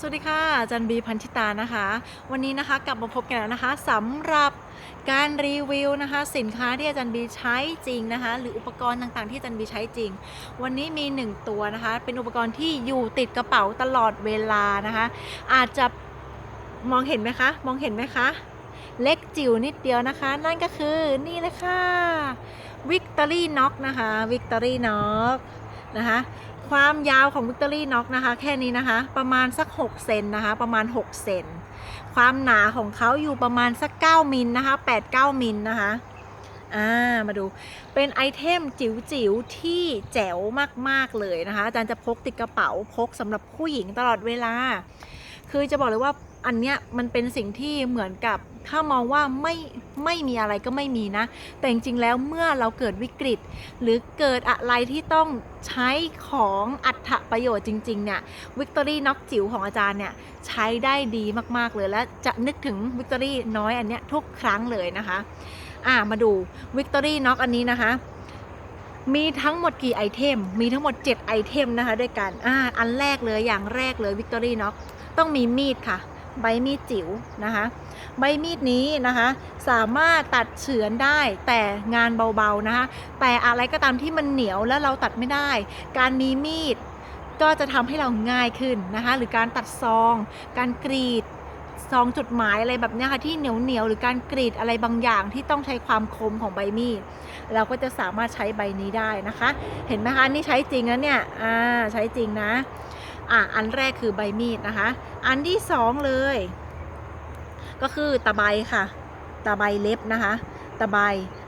สวัสดีค่ะอาจันบีพันธิตานะคะ วันนี้นะคะกลับมาพบกันแล้วนะคะสำหรับการรีวิวนะคะ สินค้าที่อาจารย์บีใช้จริงนะคะ หรืออุปกรณ์ต่างๆ ที่อาจารย์บีใช้จริง วันนี้มีหนึ่งตัวนะคะ เป็นอุปกรณ์ที่อยู่ติดกระเป๋าตลอดเวลานะคะ อาจจะมองเห็นไหมคะ มองเห็นไหมคะ เล็กจิ๋วนิดเดียวนะคะ นั่นก็คือนี่เลยค่ะ Victory Knock นะคะ Victory Knock น นะคะความยาวของ Victory Knock นะคะ แค่นี้นะคะ ประมาณสัก 6 เซนนะคะ ประมาณ 6 เซน ความหนาของเขาอยู่ประมาณสัก 9 มิลนะคะ 8-9 มิลนะคะอ่ามาดูเป็นไอเทมจิ๋วๆที่แจ๋วมาก ๆ เลยนะคะอาจารย์จะพกติดกระเป๋าพกสำหรับผู้หญิงตลอดเวลา คือจะบอกเลยว่า อันเนี้ยมันเป็นสิ่งที่เหมือนกับถ้ามองว่าไม่ไม่มีอะไรก็ไม่มีนะ แต่จริงๆแล้วเมื่อเราเกิดวิกฤต หรือเกิดอะไรที่ต้องใช้ของอัตประโยชน์จริงๆเนี่ยวิกตอรี่น็อกจิ๋วของอาจารย์เนี่ยใช้ได้ดีมากๆเลยและจะนึกถึงวิกตอรี่น้อยอันเนี้ยทุกครั้งเลยนะคะอ่ามาดูวิกตอรี่น็อกอันนี้นะคะมีทั้งหมดกี่ไอเทม มีทั้งหมด 7 ไอเทมนะคะด้วยกันอ่าอันแรกเลยอย่างแรกเลยวิกตอรี่น็อกต้องมีมีดค่ะ ใบมีดจิ๋วนะคะ ใบมีดนี้นะคะ สามารถตัดเฉือนได้แต่งานเบาๆนะคะ แต่อะไรก็ตามที่มันเหนียวแล้วเราตัดไม่ได้ การมีมีดก็จะทำให้เราง่ายขึ้นนะคะ หรือการตัดซอง การกรีดซองจดหมายอะไรแบบนี้ค่ะที่เหนียวเหนียวๆหรือการกรีดอะไรบางอย่างที่ต้องใช้ความคมของใบมีดเราก็จะสามารถใช้ใบนี้ได้นะคะ เห็นไหมคะนี่ใช้จริงนะเนี่ยอ่าใช้จริงนะ อะอันแรกคือใบมีดนะคะ อันที่สองเลย ก็คือตะไบค่ะ ตะไบเล็บนะคะ ตะไบ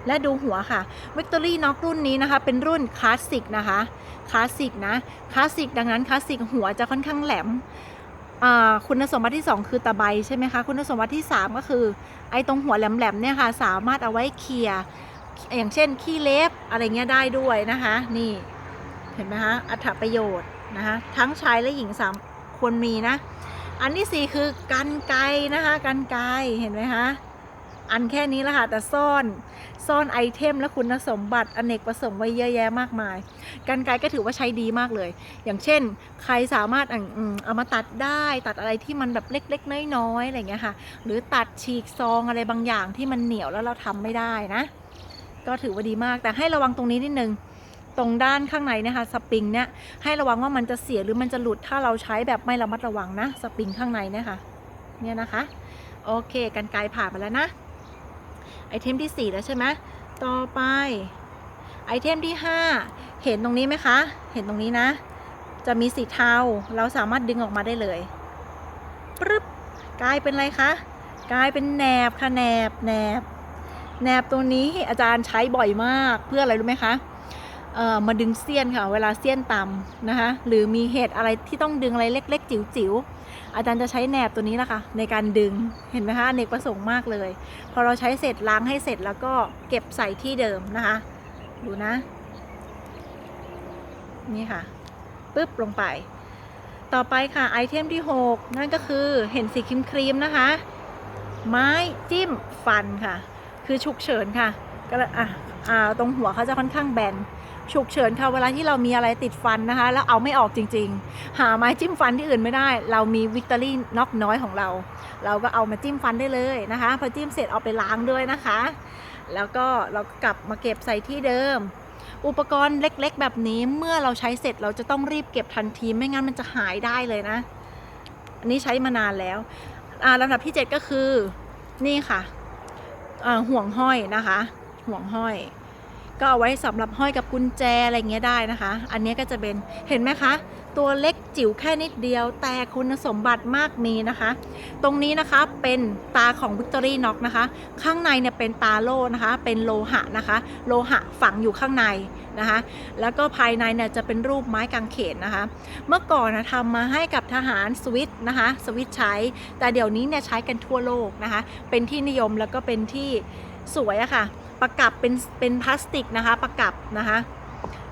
และดูหัวค่ะ Victory Knock รุ่นนี้นะคะ เป็นรุ่นคลาสสิกนะคะคลาสสิกนะคลาสสิกดังนั้นคลาสสิกหัวจะค่อนข้างแหลมอ่าคุณสมบัติที่ 2 คือตะไบใช่ไหมคะคุณสมบัติที่ 3 ก็คือ ไอ้ตรงหัวแหลมๆเนี่ยค่ะ สามารถเอาไว้เคลียร์อย่างเช่นขี้เล็บอะไรเงี้ยได้ด้วยนะคะ นี่เห็นไหมคะอัตประโยชน์ นะคะทั้งชายและหญิงสามควรมีนะ อันที่สี่คือกันไกนะคะกันไกเห็นไหมคะอันแค่นี้แหละค่ะแต่ซ่อนซ่อนไอเทมและคุณสมบัติอเนกประสงค์ไว้เยอะแยะมากมายกันไกก็ถือว่าใช้ดีมากเลย อย่างเช่น ใครสามารถเอามาตัดได้ตัดอะไรที่มันแบบเล็ก ๆ น้อยๆอะไรอย่างเงี้ยค่ะ หรือตัดฉีกซองอะไรบางอย่างที่มันเหนียวแล้วเราทำไม่ได้นะ ก็ถือว่าดีมากแต่ให้ระวังตรงนี้นิดนึง ตรงด้านข้างในเนี่ยค่ะสปริงเนี่ยให้ระวังว่ามันจะเสียหรือมันจะหลุดถ้าเราใช้แบบไม่ระมัดระวังนะสปริงข้างในเนี่ยค่ะเนี่ยนะคะโอเคกันไกลผ่านไปแล้วนะไอเทมที่ 4 แล้วใช่ไหมต่อไปไอเทมที่ 5 เห็นตรงนี้ไหมคะ เห็นตรงนี้นะ จะมีสีเทาเราสามารถดึงออกมาได้เลยปึ๊บกลายเป็นอะไรคะกลายเป็นแหนบค่ะแหนบแหนบแหนบตัวนี้อาจารย์ใช้บ่อยมากเพื่ออะไรรู้ไหมคะ มาดึงเสี้ยนค่ะ เวลาเสี้ยนต่ำนะคะ หรือมีเหตุอะไรที่ต้องดึงอะไรเล็ก ๆ จิ๋วๆ อาจารย์จะใช้แหนบตัวนี้แหละคะ ในการดึง เห็นไหมคะอเนกประสงค์มากเลย พอเราใช้เสร็จล้างให้เสร็จแล้วก็เก็บใส่ที่เดิมนะคะ ดูนะ นี่ค่ะ ปึ๊บลงไป ต่อไปค่ะไอเทมที่ 6 นั่นก็คือเห็นสีครีมครีมๆนะคะ ไม้จิ้มฟันค่ะ คือฉุกเฉินค่ะก็เลยอะอ่าตรงหัวเขาจะค่อนข้างแบน ฉุกเฉินค่ะเวลาที่เรามีอะไรติดฟันนะคะ แล้วเอาไม่ออกจริง ๆ หาไม้จิ้มฟันที่อื่นไม่ได้ เรามีวิกตอรี่น็อกน้อยของเรา เราก็เอามาจิ้มฟันได้เลยนะคะ พอจิ้มเสร็จเอาไปล้างด้วยนะคะ แล้วก็เรากลับมาเก็บใส่ที่เดิม อุปกรณ์เล็กๆ แบบนี้เมื่อเราใช้เสร็จเราจะต้องรีบเก็บทันทีไม่งั้นมันจะหายได้เลยนะ อันนี้ใช้มานานแล้วลำดับที่ 7 ก็คือนี่ค่ะห่วงห้อยนะคะ ห่วงห้อย ก็เอาไว้สำหรับห้อยกับกุญแจอะไรเงี้ยได้นะคะ อันนี้ก็จะเป็นเห็นไหมคะ ตัวเล็กจิ๋วแค่นิดเดียว แต่คุณสมบัติมากมีนะคะ ตรงนี้นะคะเป็นตาของ Victory Knock นะคะ ข้างในเนี่ยเป็นตาโล่นะคะ เป็นโลหะนะคะ โลหะฝังอยู่ข้างในนะคะ แล้วก็ภายในเนี่ยจะเป็นรูปไม้กางเขนนะคะ เมื่อก่อนนะทำมาให้กับทหารสวิตนะคะ สวิตใช้ แต่เดี๋ยวนี้เนี่ยใช้กันทั่วโลกนะคะ เป็นที่นิยมแล้วก็เป็นที่สวยอะค่ะ ประกับเป็นเป็นพลาสติกนะคะ ประกับนะคะ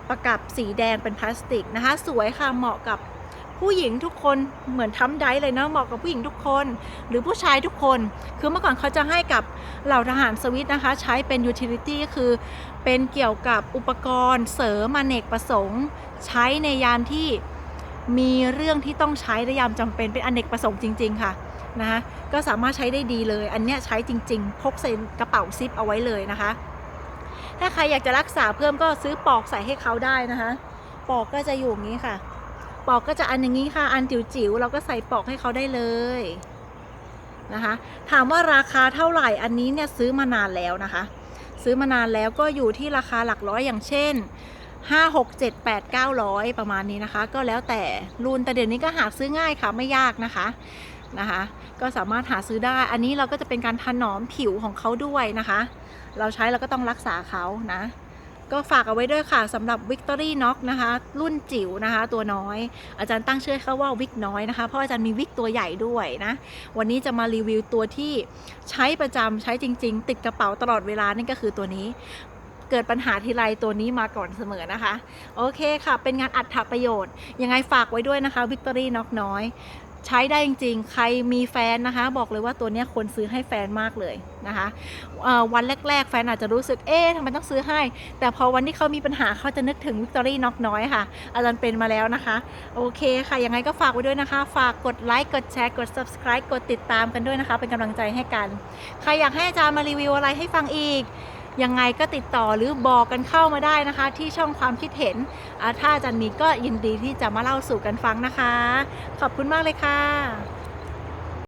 ประกับสีแดงเป็นพลาสติกนะคะ สวยค่ะเหมาะกับผู้หญิงทุกคนเหมือนทำได้เลยเนาะเหมาะกับผู้หญิงทุกคน หรือผู้ชายทุกคน คือเมื่อก่อนเขาจะให้กับเหล่าทหารสวิตนะคะ ใช้เป็นยูทิลิตี้ก็คือ เป็นเกี่ยวกับอุปกรณ์เสริมอเนกประสงค์ ใช้ในยามที่มีเรื่องที่ต้องใช้และยามจำเป็นเป็นอเนกประสงค์จริง ๆ ค่ะ นะคะก็สามารถใช้ได้ดีเลย อันเนี้ยใช้จริง ๆ พกใส่กระเป๋าซิปเอาไว้เลยนะคะ ถ้าใครอยากจะรักษาเพิ่มก็ซื้อปอกใส่ให้เขาได้นะคะ ปอกก็จะอยู่อย่างนี้ค่ะ ปอกก็จะอันอย่างนี้ค่ะ อันจิ๋วๆเราก็ใส่ปอกให้เขาได้เลยนะคะ ถามว่าราคาเท่าไหร่อันนี้เนี่ยซื้อมานานแล้วนะคะ ซื้อมานานแล้วก็อยู่ที่ราคาหลักร้อยอย่างเช่น5 6 7 8 9 0 0ประมาณนี้นะคะ ก็แล้วแต่รุ่นแต่เดี๋ยวนี้ก็หาซื้อง่ายค่ะไม่ยากนะคะ นะคะ ก็สามารถหาซื้อได้ อันนี้เราก็จะเป็นการถนอมผิวของเขาด้วยนะคะ เราใช้เราก็ต้องรักษาเขานะ ก็ฝากเอาไว้ด้วยค่ะสำหรับ Victory Knock นะคะ รุ่นจิ๋วนะคะ ตัวน้อย อาจารย์ตั้งชื่อเขาว่าวิกน้อยนะคะ เพราะอาจารย์มีวิกตัวใหญ่ด้วยนะ วันนี้จะมารีวิวตัวที่ใช้ประจำใช้จริง ๆ ติดกระเป๋าตลอดเวลานี่ก็คือตัวนี้เกิดปัญหาทีไรตัวนี้มาก่อนเสมอนะคะ โอเคค่ะ เป็นงานอัดถประโยชน์ ยังไงฝากไว้ด้วยนะคะ Victory Knock น้อย ใช้ได้จริงๆ ใครมีแฟนนะคะ บอกเลยว่าตัวนี้ควรซื้อให้แฟนมากเลยนะคะวันแรก ๆ แฟนอาจจะรู้สึกเอ๊ะทำไมต้องซื้อให้ แต่พอวันที่เขามีปัญหาเขาจะนึกถึง Victory Knock น้อยค่ะ อาจารย์เป็นมาแล้วนะคะ โอเคค่ะยังไงก็ฝากไว้ด้วยนะคะ ฝากกดไลค์กดแชร์กด subscribe กดติดตามกันด้วยนะคะ เป็นกำลังใจให้กัน ใครอยากให้อาจารย์มารีวิวอะไรให้ฟังอีก ยังไงก็ติดต่อหรือบอกกันเข้ามาได้นะคะ ที่ช่องความคิดเห็นถ้าอาจารย์มีก็ยินดีที่จะมาเล่าสู่กันฟังนะคะ ขอบคุณมากเลยค่ะ